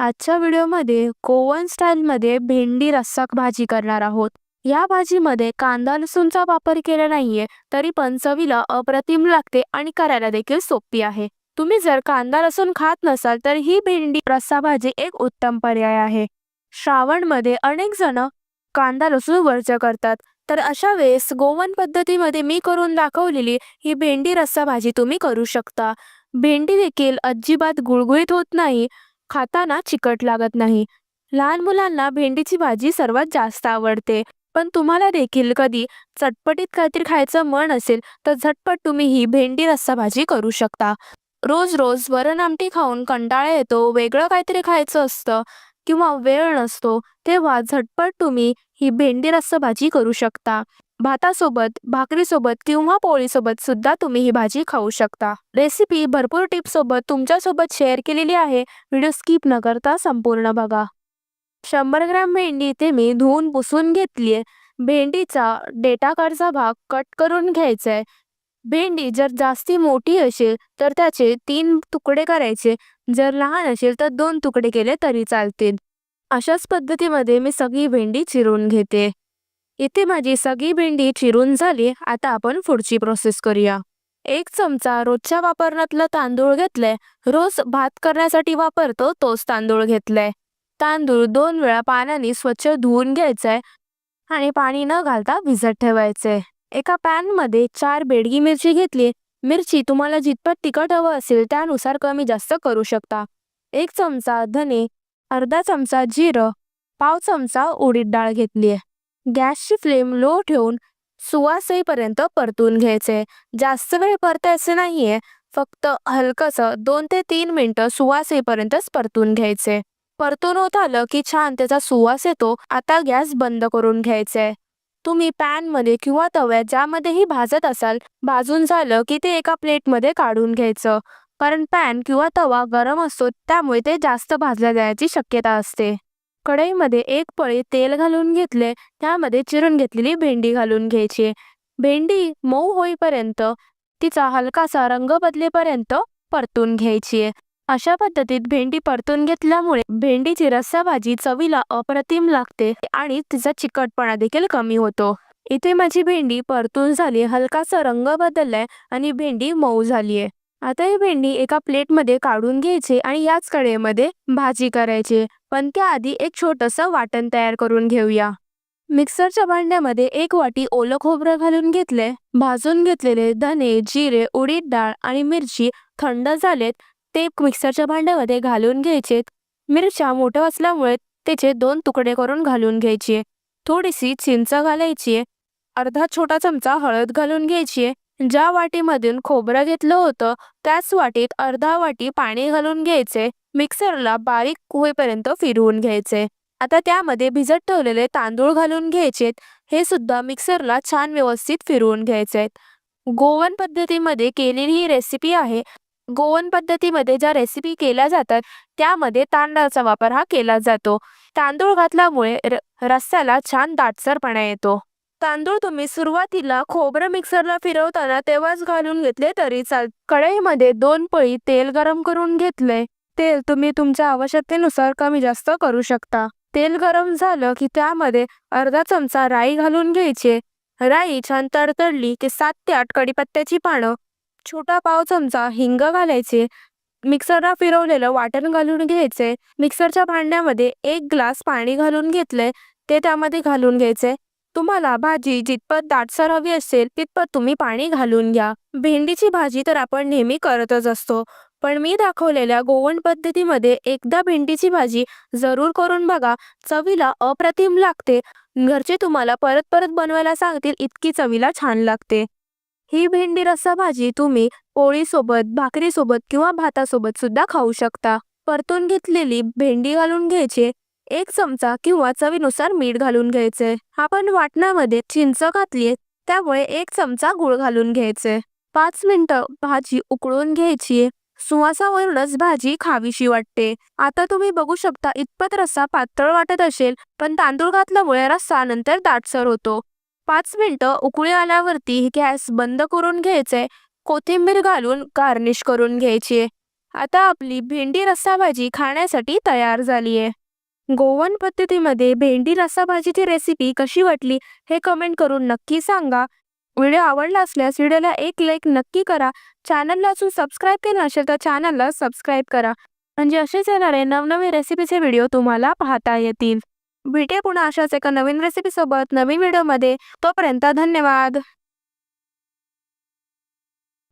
आजच्या व्हिडिओमध्ये गोवन स्टाईलमध्ये भेंडी रस्सा भाजी करणार आहोत. या भाजीमध्ये कांदा लसूणचा वापर केला नाहीये तरी पण चवीला अप्रतिम लागते आणि करायला देखील सोपी आहे. तुम्ही जर कांदा लसूण खात नसाल तर ही भेंडी रस्सा भाजी एक उत्तम पर्याय आहे. श्रावणमध्ये अनेक जण कांदा लसूण वर्ज करतात. तर अशा वेळेस गोवन पद्धतीमध्ये मी करून दाखवलेली ही भेंडी रस्सा भाजी तुम्ही करू शकता. भेंडी देखील अजिबात गुळगुळीत होत नाही खाताना चिकट लागत नाही. लहान मुलांना भेंडीची भाजी सर्वात जास्त आवडते. पण तुम्हाला देखील कधी चटपटीत काहीतरी खायचं मन असेल तर झटपट तुम्ही ही भेंडी रस्सा भाजी करू शकता. रोज रोज वरण आमटी खाऊन कंटाळा येतो वेगळं काहीतरी खायचं असतं किंवा वेळ नसतो तेव्हा झटपट तुम्ही ही भेंडी रस्सा भाजी करू शकता. भातासोबत भाकरीसोबत किंवा पोळीसोबत सुद्धा तुम्ही ही भाजी खाऊ शकता. रेसिपी भरपूर टिप्ससोबत तुमच्यासोबत शेअर केलेली आहे. व्हिडिओ स्किप न करता संपूर्ण बघा. शंभर ग्रॅम भेंडी इथे मी धुवून पुसून घेतली आहे भेंडीचा डेटाकारचा भाग कट करून घ्यायचा आहे भेंडी जर जास्ती मोठी असेल तर त्याचे तीन तुकडे करायचे. जर लहान असेल तर दोन तुकडे केले तरी चालतील. अशाच पद्धतीमध्ये मी सगळी भेंडी चिरून घेते. इथे माझी सगळी भेंडी चिरून झाली. आता आपण पुढची प्रोसेस करूया. एक चमचा रोजच्या वापरण्यातलं तांदूळ घेतलाय. रोज भात करण्यासाठी वापरतो तोच तांदूळ घेतलाय. तांदूळ दोन वेळा पाण्याने स्वच्छ धुवून घ्यायचंय आणि पाणी न घालता भिजत ठेवायचंय. एका पॅनमध्ये चार बेडगी मिरची घेतली. मिरची तुम्हाला जितपत तिखट हवं असेल त्यानुसार कमी जास्त करू शकता. एक चमचा धने अर्धा चमचा जिरं पाव चमचा उडीद डाळ घेतली आहे गॅसची फ्लेम लो ठेवून सुवास येईपर्यंत परतून घ्यायचे. जास्त वेळ परतायचे नाहीये फक्त हलकंसं दोन ते तीन मिनटं सुवास येईपर्यंतच परतून घ्यायचे. परतून होत आलं की छान त्याचा सुवास येतो आता गॅस बंद करून घ्यायचे. तुम्ही पॅनमध्ये किंवा तव्यात ज्यामध्येही भाजत असाल भाजून झालं की ते एका प्लेटमध्ये काढून घ्यायचं. कारण पॅन किंवा तवा गरम असतो त्यामुळे ते जास्त भाजल्या जाण्याची शक्यता असते. कढईमध्ये एक पळी तेल घालून घेतले त्यामध्ये चिरून घेतलेली भेंडी घालून घ्यायची. भेंडी मऊ होईपर्यंत तिचा हलकासा रंग बदलेपर्यंत परतून घ्यायची. अशा पद्धतीत भेंडी परतून घेतल्यामुळे भेंडीची रस्सा भाजी चवीला अप्रतिम लागते आणि तिचा चिकटपणा देखील कमी होतो. इथे माझी भेंडी परतून झाली हलकासा रंग बदललाय आणि भेंडी मऊ झालीये. आता ही भेंडी एका प्लेटमध्ये काढून घ्यायची आणि याच कढईमध्ये भाजी करायची. पण त्याआधी एक छोटंसं वाटण तयार करून घेऊया. मिक्सरच्या भांड्यामध्ये एक वाटी ओलं खोबरं घालून घेतले. भाजून घेतलेले धने जिरे उडीद डाळ आणि मिरची थंड झालेत ते मिक्सरच्या भांड्यामध्ये घालून घ्यायचे. मिरच्या मोठ्या असल्यामुळे त्याचे दोन तुकडे करून घालून घ्यायचे. थोडीशी चिंच घालायची. अर्धा छोटा चमचा हळद घालून घ्यायची. ज्या वाटीमधून खोबरं घेतलं होतं त्याच वाटीत अर्धा वाटी पाणी घालून घ्यायचे. मिक्सरला बारीक होईपर्यंत फिरवून घ्यायचे. आता त्यामध्ये भिजत ठेवलेले तांदूळ घालून घ्यायचे हे सुद्धा मिक्सरला छान व्यवस्थित फिरवून घ्यायचे गोवन पद्धतीमध्ये केलेली ही रेसिपी आहे. गोवन पद्धतीमध्ये ज्या रेसिपी केल्या जातात त्यामध्ये तांदळाचा वापर हा केला जातो. तांदूळ घातल्यामुळे रस्स्याला छान दाटसरपणा येतो. तांदूळ तुम्ही सुरुवातीला खोबरं मिक्सरला फिरवताना तेव्हाच घालून घेतले तरी चाल कढईमध्ये दोन पळी तेल गरम करून घेतले. तेल तुम्ही तुमच्या आवश्यकतेनुसार कमी जास्त करू शकता. तेल गरम झालं की त्यामध्ये अर्धा चमचा राई घालून घ्यायचे. राई छान तडतडली की सात ते आठ कडीपत्त्याची पानं छोटा पाव चमचा हिंग घालायचे. मिक्सरला फिरवलेलं वाटण घालून घ्यायचे. मिक्सरच्या भांड्यामध्ये एक ग्लास पाणी घालून घेतले. ते त्यामध्ये घालून घ्यायचे. तुम्हाला भाजी जितपत दाटसर हवी असेल तितपत तुम्ही पाणी घालून घ्या. भेंडीची भाजी तर आपण नेहमी करतच असतो. पण मी दाखवलेल्या गोवण पद्धतीमध्ये एकदा भेंडीची भाजी जरूर करून बघा. चवीला अप्रतिम लागते. घरचे तुम्हाला परत परत बनवायला सांगतील इतकी चवीला छान लागते. ही भेंडी रस्सा भाजी तुम्ही पोळीसोबत भाकरीसोबत किंवा भातासोबत सुद्धा खाऊ शकता. परतून घेतलेली भेंडी घालून घ्यायचे. एक चमचा किंवा चवीनुसार मीठ घालून घ्यायचे. आपण वाटणामध्ये चिंच घातलीये त्यामुळे एक चमचा गुळ घालून घ्यायचे. पाच मिनिटं भाजी उकळून घ्यायची. सुवासावरूनच भाजी खावीशी वाटते. आता तुम्ही बघू शकता इतपत रस्सा पातळ वाटत असेल पण तांदूळ घातल्यामुळे रस्सा नंतर दाटसर होतो. पाच मिनिटं उकळी आल्यावरती गॅस बंद करून घ्यायचे. कोथिंबीर घालून गार्निश करून घ्यायची. आता आपली भेंडी रस्सा भाजी खाण्यासाठी तयार झाली आहे गोवन पद्धतीमध्ये भेंडी रस्सा भाजीची रेसिपी कशी वाटली हे कमेंट करून नक्की सांगा. व्हिडिओ आवडला असल्यास व्हिडिओला एक लाईक नक्की करा. चॅनलला अजून सबस्क्राईब केलं असेल तर चॅनलला सबस्क्राईब करा. म्हणजे असेच येणारे नवनवीन रेसिपीचे व्हिडिओ तुम्हाला पाहता येतील. भेटे पुन्हा अशाच एका नवीन रेसिपीसोबत नवीन व्हिडिओमध्ये तोपर्यंत धन्यवाद.